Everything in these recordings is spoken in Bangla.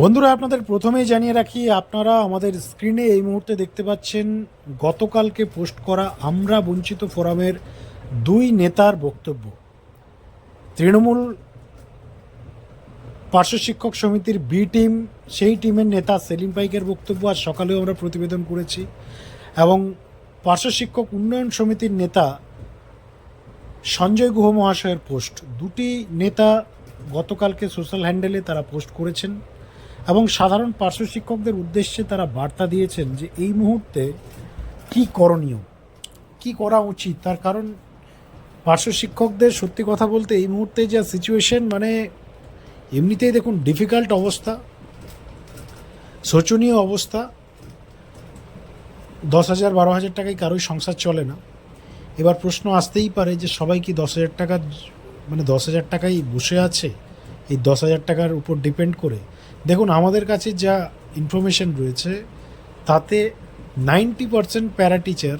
বন্ধুরা, আপনাদের প্রথমেই জানিয়ে রাখি, আপনারা আমাদের স্ক্রিনে এই মুহূর্তে দেখতে পাচ্ছেন, গতকালকে পোস্ট করা আমরা বঞ্চিত ফোরামের দুই নেতার বক্তব্য। তৃণমূল পার্শ্ব শিক্ষক সমিতির বি টিম, সেই টিমের নেতা সেলিম পাইকের বক্তব্য আজ সকালেও আমরা প্রতিবেদন করেছি এবং পার্শ্ব শিক্ষক উন্নয়ন সমিতির নেতা সঞ্জয় গুহ মহাশয়ের পোস্ট। দুটি নেতা গতকালকে সোশ্যাল হ্যান্ডেলে তারা পোস্ট করেছেন। এবং সাধারণ পার্শ্ব শিক্ষকদের উদ্দেশ্যে তারা বার্তা দিয়েছেন যে এই মুহূর্তে কি করণীয়, কি করা উচিত? তার কারণ পার্শ্ব শিক্ষকদের সত্যি কথা বলতে এই মুহূর্তে যা সিচুয়েশন মানে এমনিতেই দেখুন ডিফিকাল্ট অবস্থা, শোচনীয় অবস্থা। দশ হাজার বারো হাজার টাকায় কারোই সংসার চলে না। এবার প্রশ্ন আসতেই পারে যে সবাই কি দশ হাজার টাকা মানে দশ হাজার টাকাই বসে আছে এই দশ হাজার টাকার উপর ডিপেন্ড করে? দেখুন, আমাদের কাছে যা ইনফরমেশন রয়েছে, তাতে ninety percent para teacher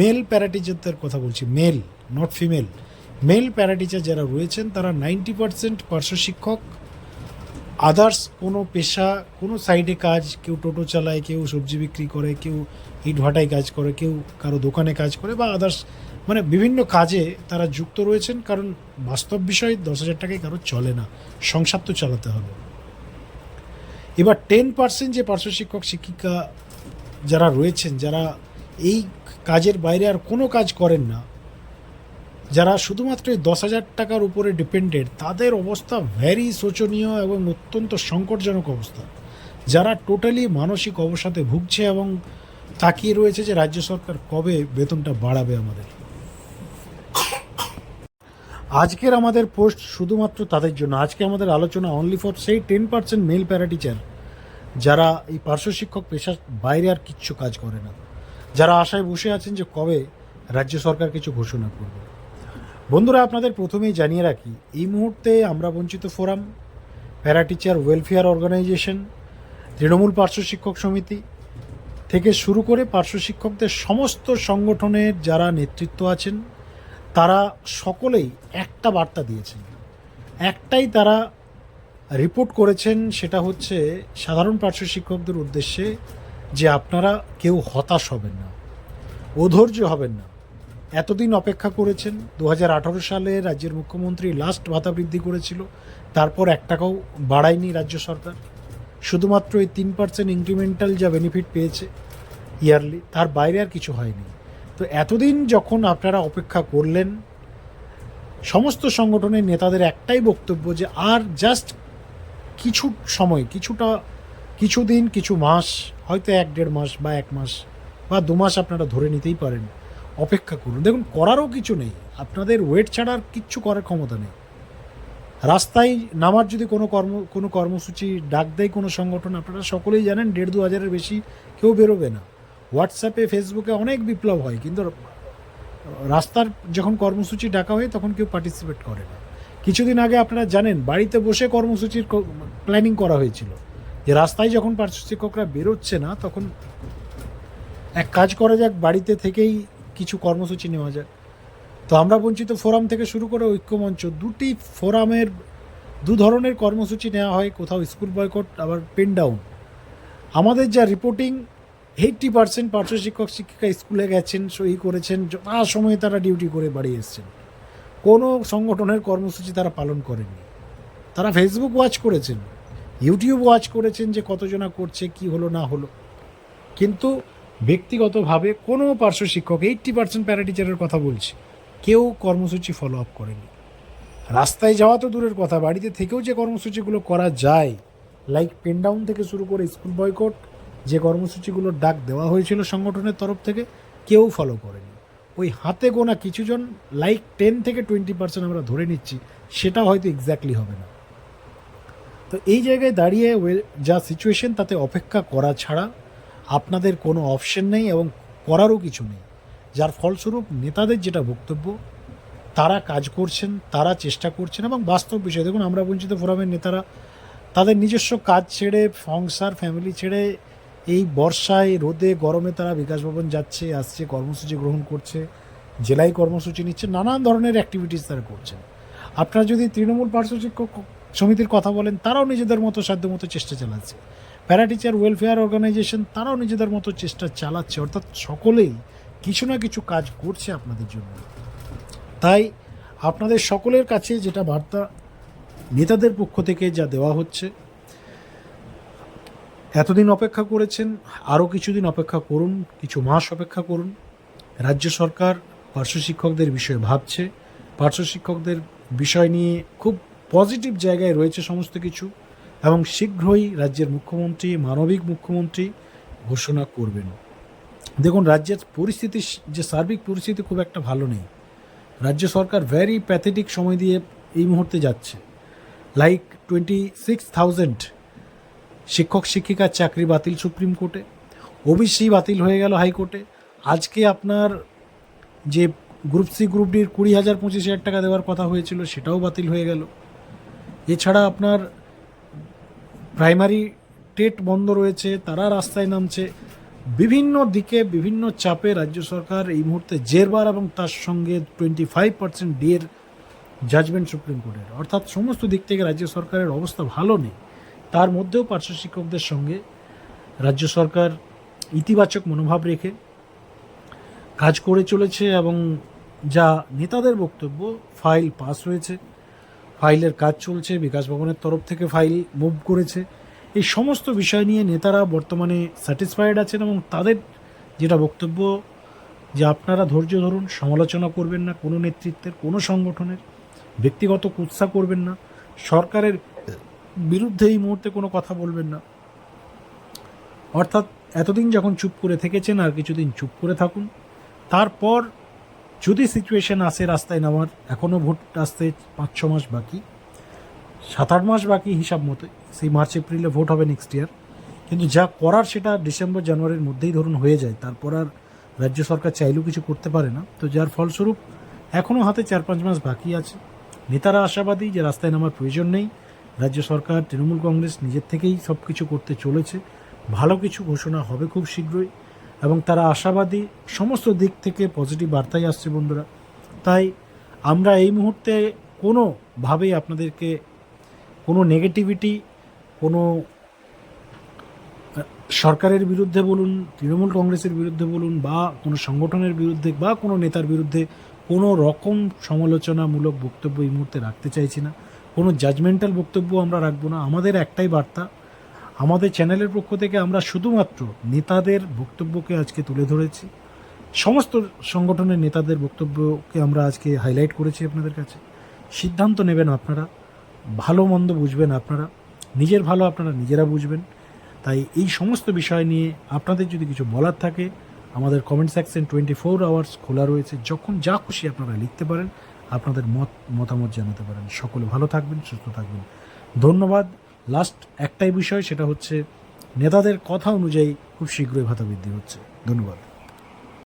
male para টিচারদের কথা বলছি male not female male para teacher যারা রয়েছেন, তারা নাইনটি পার্সেন্ট পার্শ্ব শিক্ষক। আদার্স কোনো পেশা, কোনো সাইডে কাজ, কেউ টোটো চালায়, কেউ সবজি বিক্রি করে, কেউ ইট ভাটায় কাজ করে, কেউ কারও দোকানে কাজ করে, বা আদার্স মানে বিভিন্ন কাজে তারা যুক্ত রয়েছেন, কারণ বাস্তব বিষয় দশ হাজার টাকায় কারও চলে না। সংসার তো চালাতে হবে। এবার টেন পার্সেন্ট যে পার্শ্ব শিক্ষক, শিক্ষিকা যারা রয়েছেন, যারা এই কাজের বাইরে আর কোনো কাজ করেন না, যারা শুধুমাত্র এই দশ হাজার টাকার উপরে ডিপেন্ডেড তাদের অবস্থা ভ্যারি শোচনীয় এবং অত্যন্ত সংকটজনক অবস্থা। যারা টোটালি মানসিক অবসাদে ভুগছে এবং তাকিয়ে রয়েছে যে রাজ্য সরকার কবে বেতনটা বাড়াবে আমাদের। আজকের আমাদের পোস্ট শুধুমাত্র তাদের জন্য। আজকে আমাদের আলোচনা অনলি ফর সেই ten percent male para teacher যারা এই পার্শ্ব শিক্ষক পেশার বাইরে আর কিচ্ছু কাজ করে না। যারা আশায় বসে আছেন যে কবে রাজ্য সরকার কিছু ঘোষণা করবে। বন্ধুরা, আপনাদের প্রথমেই জানিয়ে রাখি, এই মুহূর্তে আমরা বঞ্চিত forum para teacher welfare organisation Trinamool পার্শ্ব শিক্ষক সমিতি থেকে শুরু করে পার্শ্ব শিক্ষকদের সমস্ত সংগঠনের যারা নেতৃত্ব আছেন তারা সকলেই একটা বার্তা দিয়েছেন। একটাই তারা রিপোর্ট করেছেন, সেটা হচ্ছে সাধারণ পার্শ্ব শিক্ষকদের উদ্দেশ্যে যে আপনারা কেউ হতাশ হবেন না, অধৈর্য হবেন না। এতদিন অপেক্ষা করেছেন, দু হাজার আঠারো সালে রাজ্যের মুখ্যমন্ত্রী লাস্ট ভাতা বৃদ্ধি করেছিল, তারপর এক টাকাও বাড়ায়নি রাজ্য সরকার। শুধুমাত্র এই তিন পার্সেন্ট ইনক্রিমেন্টাল যা বেনিফিট পেয়েছে ইয়ারলি তার বাইরে আর কিছু হয়নি। তো এতদিন যখন আপনারা অপেক্ষা করলেন, সমস্ত সংগঠনের নেতাদের একটাই বক্তব্য যে আর জাস্ট কিছু সময়, কিছুটা কিছু দিন কিছু মাস, হয়তো এক দেড় মাস বা এক মাস বা দু মাস আপনারা ধরে নিতেই পারেন, অপেক্ষা করুন। দেখুন, করারও কিছু নেই। আপনাদের ওয়েট ছাড়া আর কিচ্ছু করার ক্ষমতা নেই। রাস্তায় নামার যদি কোনো কর্ম, কোনো কর্মসূচি, ডাক দেয় কোনো সংগঠন, আপনারা সকলেই জানেন, দেড় দু হাজারের বেশি কেউ বেরোবে না। হোয়াটসঅ্যাপে ফেসবুকে অনেক বিপ্লব হয়, কিন্তু রাস্তার যখন কর্মসূচি ডাকা হয়, তখন কেউ পার্টিসিপেট করে না। কিছুদিন আগে আপনারা জানেন, বাড়িতে বসে কর্মসূচির প্ল্যানিং করা হয়েছিল। যে রাস্তায় যখন পার্শ্ব শিক্ষকরা বেরোচ্ছে না, তখন এক কাজ করা যাক, বাড়িতে থেকেই কিছু কর্মসূচি নেওয়া যাক। তো আমরা বঞ্চিত ফোরাম থেকে শুরু করে ঐক্যমঞ্চ, দুটি ফোরামের দু ধরনের কর্মসূচি নেওয়া হয়। কোথাও স্কুল বয়কট আবার পেন ডাউন আমাদের যা রিপোর্টিং এইটটি পার্সেন্ট পার্শ্ব শিক্ষক, শিক্ষিকা স্কুলে গেছেন, সই করেছেন, যথা সময়ে তারা ডিউটি করে বাড়ি এসছেন। কোনো সংগঠনের কর্মসূচি তারা পালন করেননি। তারা ফেসবুক ওয়াচ করেছেন ইউটিউব ওয়াচ করেছেন যে কতজনা করছে, কি হলো, না হলো। কিন্তু ব্যক্তিগতভাবে কোনো পার্শ্ব শিক্ষক, এইট্টি পার্সেন্ট প্যারাটিচারের কথা বলছি, কেউ কর্মসূচি ফলো আপ করেনি রাস্তায় যাওয়া তো দূরের কথা, বাড়িতে থেকেও যে কর্মসূচিগুলো করা যায় লাইক পেন ডাউন থেকে শুরু করে স্কুল বয়কট যে কর্মসূচিগুলোর ডাক দেওয়া হয়েছিল সংগঠনের তরফ থেকে, কেউ ফলো করেনি। ওই হাতে গোনা কিছুজন লাইক টেন থেকে টোয়েন্টি পার্সেন্ট আমরা ধরে নিচ্ছি, সেটা হয়তো এক্স্যাক্টলি হবে না। তো এই জায়গায় দাঁড়িয়ে যা সিচুয়েশন তাতে অপেক্ষা করা ছাড়া আপনাদের কোনো অপশন নেই এবং করারও কিছু নেই। যার ফলস্বরূপ নেতাদের যেটা বক্তব্য, তারা কাজ করছেন, তারা চেষ্টা করছেন এবং বাস্তব বিষয়। দেখুন, আমরা বঞ্চিত ফোরামের নেতারা, তাদের নিজস্ব কাজ ছেড়ে সংসার ফ্যামিলি ছেড়ে এই বর্ষায় রোদে, গরমে তারা বিকাশ ভবন যাচ্ছে, আসছে, কর্মসূচি গ্রহণ করছে, জেলায় কর্মসূচি নিচ্ছে, নানান ধরনের অ্যাক্টিভিটিস তারা করছেন। আপনারা যদি তৃণমূল পার্শ্ব শিক্ষক সমিতির কথা বলেন, তারাও নিজেদের মতো সাধ্য মতো চেষ্টা চালাচ্ছে। প্যারা টিচার ওয়েলফেয়ার অর্গানাইজেশন তারাও নিজেদের মতো চেষ্টা চালাচ্ছে, অর্থাৎ সকলেই কিছু না কিছু কাজ করছে আপনাদের জন্য। তাই আপনাদের সকলের কাছে যেটা বার্তা, নেতাদের পক্ষ থেকে যা দেওয়া হচ্ছে এতদিন অপেক্ষা করেছেন, আরও কিছুদিন অপেক্ষা করুন, কিছু মাস অপেক্ষা করুন। রাজ্য সরকার পার্শ্ব শিক্ষকদের বিষয়ে ভাবছে। পার্শ্ব শিক্ষকদের বিষয় নিয়ে খুব পজিটিভ জায়গায় রয়েছে সমস্ত কিছু এবং শীঘ্রই রাজ্যের মুখ্যমন্ত্রী, মানবিক মুখ্যমন্ত্রী ঘোষণা করবেন। দেখুন, রাজ্যের পরিস্থিতি, যে সার্বিক পরিস্থিতি খুব একটা ভালো নেই। রাজ্য সরকার ভ্যারি প্যাথেটিক সময় দিয়ে এই মুহূর্তে যাচ্ছে। লাইক টোয়েন্টি সিক্স থাউজেন্ড শিক্ষক শিক্ষিকার চাকরি বাতিল সুপ্রিম কোর্টে, ওবিসি বাতিল হয়ে গেল হাইকোর্টে। আজকে আপনার যে গ্রুপ সি, গ্রুপ ডির কুড়ি হাজার পঁচিশ হাজার টাকা দেওয়ার কথা হয়েছিল, সেটাও বাতিল হয়ে গেল। এছাড়া আপনার প্রাইমারি টেট বন্ধ রয়েছে, তারা রাস্তায় নামছে। বিভিন্ন দিকে বিভিন্ন চাপে রাজ্য সরকার এই মুহূর্তে জেরবার এবং তার সঙ্গে টোয়েন্টি ফাইভ পার্সেন্ট ডিএর জাজমেন্ট সুপ্রিম কোর্টের। অর্থাৎ সমস্ত দিক থেকে রাজ্য সরকারের অবস্থা ভালো নেই। তার মধ্যেও পার্শ্ব শিক্ষকদের সঙ্গে রাজ্য সরকার ইতিবাচক মনোভাব রেখে কাজ করে চলেছে এবং যা নেতাদের বক্তব্য, ফাইল পাস হয়েছে, ফাইলের কাজ চলছে, বিকাশ ভবনের তরফ থেকে ফাইল মুভ করেছে। এই সমস্ত বিষয় নিয়ে নেতারা বর্তমানে স্যাটিসফাইড আছেন এবং তাদের যেটা বক্তব্য, যে আপনারা ধৈর্য ধরুন, সমালোচনা করবেন না কোনো নেতৃত্বের, কোনো সংগঠনের, ব্যক্তিগত কুৎসা করবেন না। সরকারের বিরুদ্ধে এই মুহূর্তে কোনো কথা বলবেন না। অর্থাৎ এতদিন যখন চুপ করে থেকেছেন আর কিছুদিন চুপ করে থাকুন, তারপর যদি সিচুয়েশন আসে রাস্তায় নামার এখনও ভোট আসতে পাঁচ ছ মাস বাকি সাত আট মাস বাকি হিসাব মতো সেই মার্চ, এপ্রিলে ভোট হবে নেক্সট ইয়ার কিন্তু যা করার সেটা ডিসেম্বর জানুয়ারির মধ্যেই ধরুন হয়ে যায়, তারপর আর রাজ্য সরকার চাইলেও কিছু করতে পারে না। তো যার ফলস্বরূপ এখনও হাতে চার পাঁচ মাস বাকি আছে। নেতারা আশাবাদী যে রাস্তায় নামার প্রয়োজন নেই। রাজ্য সরকার, তৃণমূল কংগ্রেস নিজের থেকেই সব কিছু করতে চলেছে। ভালো কিছু ঘোষণা হবে খুব শীঘ্রই এবং তারা আশাবাদী সমস্ত দিক থেকে পজিটিভ বার্তাই আসছে বন্ধুরা। তাই আমরা এই মুহূর্তে কোনোভাবেই আপনাদেরকে কোনো নেগেটিভিটি, কোনো সরকারের বিরুদ্ধে বলুন, তৃণমূল কংগ্রেসের বিরুদ্ধে বলুন বা কোনো সংগঠনের বিরুদ্ধে বা কোনো নেতার বিরুদ্ধে কোনো রকম সমালোচনামূলক বক্তব্য এই মুহূর্তে রাখতে চাইছি না। কোনো জাজমেন্টাল বক্তব্য আমরা রাখব না। আমাদের একটাই বার্তা, আমাদের চ্যানেলের পক্ষ থেকে আমরা শুধুমাত্র নেতাদের বক্তব্যকে আজকে তুলে ধরেছি। সমস্ত সংগঠনের নেতাদের বক্তব্যকে আমরা আজকে হাইলাইট করেছি আপনাদের কাছে। সিদ্ধান্ত নেবেন আপনারা, ভালো মন্দ বুঝবেন আপনারা, নিজের ভালো আপনারা নিজেরা বুঝবেন। তাই এই সমস্ত বিষয় নিয়ে আপনাদের যদি কিছু বলার থাকে, আমাদের comment section twenty four hours খোলা রয়েছে। যখন যা খুশি আপনারা লিখতে পারেন। আপনাদের মত, মতামত জানাতে পারেন। সকলে ভালো থাকবেন, সুস্থ থাকবেন। ধন্যবাদ। লাস্ট একটাই বিষয়, সেটা হচ্ছে, নেতাদের কথা অনুযায়ী খুব শীঘ্রই ভাতা বৃদ্ধি হচ্ছে। ধন্যবাদ।